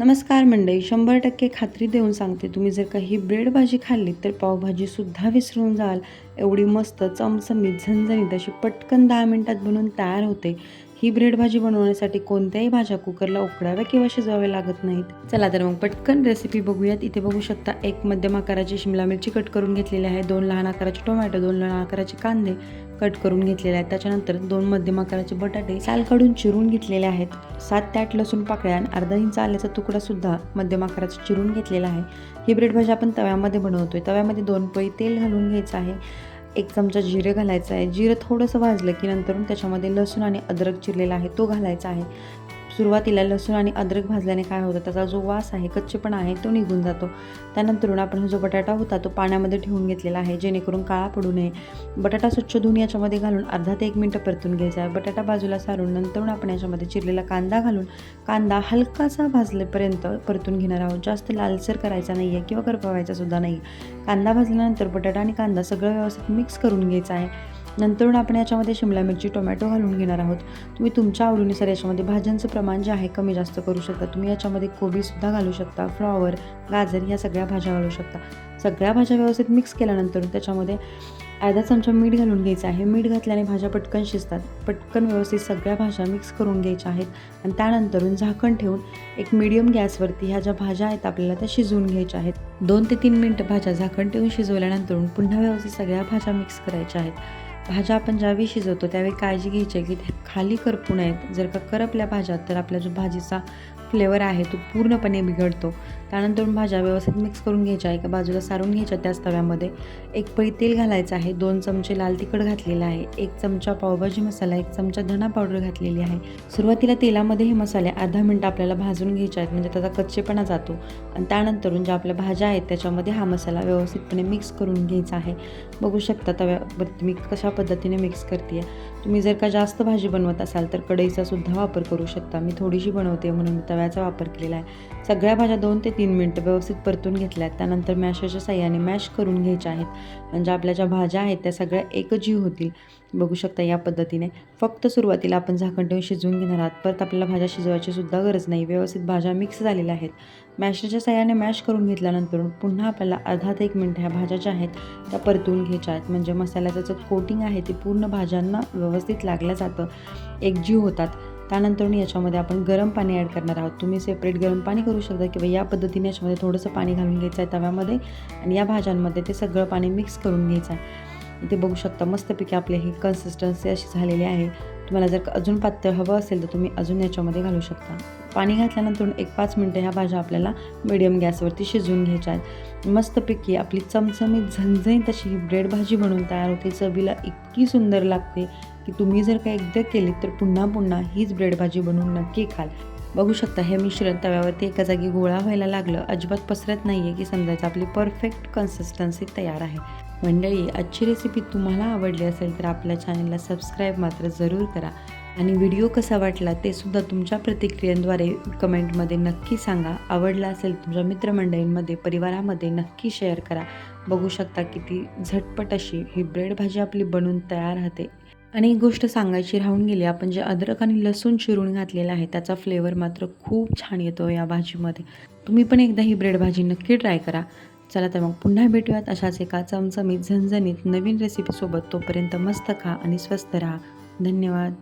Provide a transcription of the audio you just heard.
नमस्कार मंडळी शंभर टक्के खात्री देऊन सांगते तुम्ही जर काही ब्रेड भाजी खाल्ली तर पावभाजीसुद्धा विसरून जाल. एवढी मस्त चमचमीत झणझणीत अशी पटकन दहा मिनटात बनवून तयार होते. ही ब्रेड भाजी बनवण्यासाठी कोणत्याही भाज्या कुकरला उकडाव्या किंवा शिजवाव्या लागत नाहीत. चला तर मग पटकन रेसिपी बघूयात. इथे बघू शकता एक मध्यम आकाराची शिमला मिरची कट करून घेतलेली आहे. दोन लहान आकाराचे टोमॅटो दोन लहान आकाराचे कांदे कट करून घेतलेले आहेत. त्याच्यानंतर दोन मध्यम आकाराचे बटाटे साल काढून चिरून घेतलेले आहेत. सात ते आठ लसूण पाकळ्या आणि अर्धा इंच आल्याचा तुकडा सुद्धा मध्यम आकाराचा चिरून घेतलेला आहे. ही ब्रेड भाजी आपण तव्यामध्ये बनवतोय. तव्यामध्ये दोन पळी तेल घालून घ्यायचं आहे. एक चमचा जिरे घालायचं आहे. जिरं थोडंसं भाजलं की नंतरून त्याच्यामध्ये लसूण आणि अद्रक चिरलेला आहे तो घालायचा आहे. सुरुवातीला लसूण आणि अद्रक भाजल्याने काय होतं त्याचा जो वास आहे कच्चेपणा आहे तो निघून जातो. त्यानंतरून आपण जो बटाटा होता तो पाण्यामध्ये ठेवून घेतलेला आहे जेणेकरून काळा पडू नये. बटाटा स्वच्छ धुवून याच्यामध्ये घालून अर्धा ते एक मिनटं परतून घ्यायचा. आहे बटाटा बाजूला सारून नंतरून आपण याच्यामध्ये चिरलेला कांदा घालून कांदा हलकासा भाजलेपर्यंत परतून घेणार आहोत. जास्त लालसर करायचा नाही आहे किंवा करपवायचा सुद्धा नाही कांदा भाजल्यानंतर बटाटा आणि कांदा सगळं व्यवस्थित मिक्स करून घ्यायचा आहे. नंतरून आपण याच्यामध्ये शिमला मिरची टोमॅटो घालून घेणार आहोत. तुम्ही तुमच्या आवडीनुसार याच्यामध्ये भाज्यांचं प्रमाण जे आहे कमी जास्त करू शकता. तुम्ही याच्यामध्ये कोबीसुद्धा घालू शकता फ्लॉवर गाजर ह्या सगळ्या भाज्या घालू शकता. सगळ्या भाज्या व्यवस्थित मिक्स केल्यानंतर त्याच्यामध्ये अर्धा चमचा मीठ घालून घ्यायचं आहे. मीठ घातल्याने भाज्या पटकन शिजतात. पटकन व्यवस्थित सगळ्या भाज्या मिक्स करून घ्यायच्या आहेत. आणि त्यानंतरून झाकण ठेवून एक मीडियम गॅसवरती ह्या ज्या भाज्या आहेत आपल्याला त्या शिजवून घ्यायच्या आहेत. दोन ते तीन मिनटं भाज्या झाकण ठेवून शिजवल्यानंतर पुन्हा व्यवस्थित सगळ्या भाज्या मिक्स करायच्या आहेत. भाज्या आपण ज्यावेळी शिजवतो त्यावेळी काळजी घ्यायची आहे की त्या खाली करपू नयेत जर का करपल्या भाज्या तर आपला जो भाजीचा फ्लेवर आहे तो पूर्णपणे बिघडतो. त्यानंतर भाज्या व्यवस्थित मिक्स करून घ्यायच्या एका बाजूला सारून घ्यायच्या त्याच तव्यामध्ये. एक पळी तेल घालायचं आहे दोन चमचे लाल तिखट घातलेलं आहे एक चमचा पावभाजी मसाला एक चमचा धना पावडर घातलेली आहे. सुरुवातीला तेलामध्ये हे मसाले अर्धा मिनटं आपल्याला भाजून घ्यायचे आहेत म्हणजे त्याचा कच्चेपणा जातो. आणि त्यानंतरून ज्या आपल्या भाज्या आहेत त्याच्यामध्ये हा मसाला व्यवस्थितपणे मिक्स करून घ्यायचा आहे. बघू शकता तव्यावर मी कशा पद्धतीने मिक्स करते तुम्ही जर का जास्त भाजी बनवत असाल तर कढईचा सुद्धा वापर करू शकता. मी थोडीशी बनवते म्हणून मी तव्याचा वापर केलेला आहे. सगळ्या भाज्या दोन ते तीन मिनटं व्यवस्थित परतून घेतल्या आहेत. त्यानंतर मॅशरच्या साह्याने मॅश करून घ्यायच्या आहेत. म्हणजे आपल्या ज्या भाज्या आहेत त्या सगळ्या एकजीव होतील. बघू शकता या पद्धतीने. फक्त सुरुवातीला आपण झाकण ठेवून शिजवून घेणार आहात. परत आपल्याला भाज्या शिजवायची सुद्धा गरज नाही. व्यवस्थित भाज्या मिक्स झालेल्या आहेत. मॅशरच्या साह्याने मॅश करून घेतल्यानंतर पुन्हा आपल्याला अर्धा ते एक मिनटं ह्या भाज्या ज्या आहेत त्या परतून घ्यायच्या आहेत. म्हणजे मसाल्याचं जे कोटिंग आहे ते पूर्ण भाज्यांना व्यवस्थित लागलं जातं. एकजीव होतात. त्यानंतर याच्यामध्ये आपण गरम पाणी ॲड करणार आहोत. तुम्ही सेपरेट गरम पाणी करू शकता किंवा या पद्धतीने याच्यामध्ये थोडंसं पाणी घालून घ्यायचं आहे तव्यामध्ये आणि या भाज्यांमध्ये ते सगळं पाणी मिक्स करून घ्यायचं आहे. इथे बघू शकता मस्तपैकी आपली ही कन्सिस्टन्सी अशी झालेली आहे. तुम्हाला जर अजून पातळ हवं असेल तर तुम्ही अजून याच्यामध्ये घालू शकता. पाणी घातल्यानंतर एक पाच मिनटं ह्या भाज्या आपल्याला मिडियम गॅसवरती शिजवून घ्यायच्या आहेत. मस्तपैकी आपली चमचमीत झणझणीत अशी ही ब्रेड भाजी बनवून तयार होते. चवीला इतकी सुंदर लागते. की तुम्ही जर का एकदा केली तर पुन्हा पुन्हा हीच ब्रेड भाजी बनवून नक्की खाल. बघू शकता हे मिश्रण तव्यावरती एका जागी गोळा व्हायला लागलं. अजिबात पसरत नाही आहे की समजायचं. आपली परफेक्ट कन्सिस्टन्सी तयार आहे. मंडळी आजची रेसिपी तुम्हाला आवडली असेल तर आपल्या चॅनलला सबस्क्राईब मात्र जरूर करा. आणि व्हिडिओ कसा वाटला ते सुद्धा तुमच्या प्रतिक्रियांद्वारे कमेंटमध्ये नक्की सांगा. आवडला असेल तुमच्या मित्रमंडळींमध्ये परिवारामध्ये नक्की शेअर करा. बघू शकता किती झटपट अशी ही ब्रेड भाजी आपली बनून तयार राहते. आणि एक गोष्ट सांगायची राहून गेली आपण जे अद्रक आणि लसूण चिरून घातलेलं आहे त्याचा फ्लेवर मात्र खूप छान येतो या भाजीमध्ये. तुम्ही पण एकदा ही ब्रेड भाजी नक्की ट्राय करा. चला तर मग पुन्हा भेटूयात अशाच एका चमचमीत झणझणीत नवीन रेसिपीसोबत तोपर्यंत मस्त खा आणि स्वस्त राहा. धन्यवाद.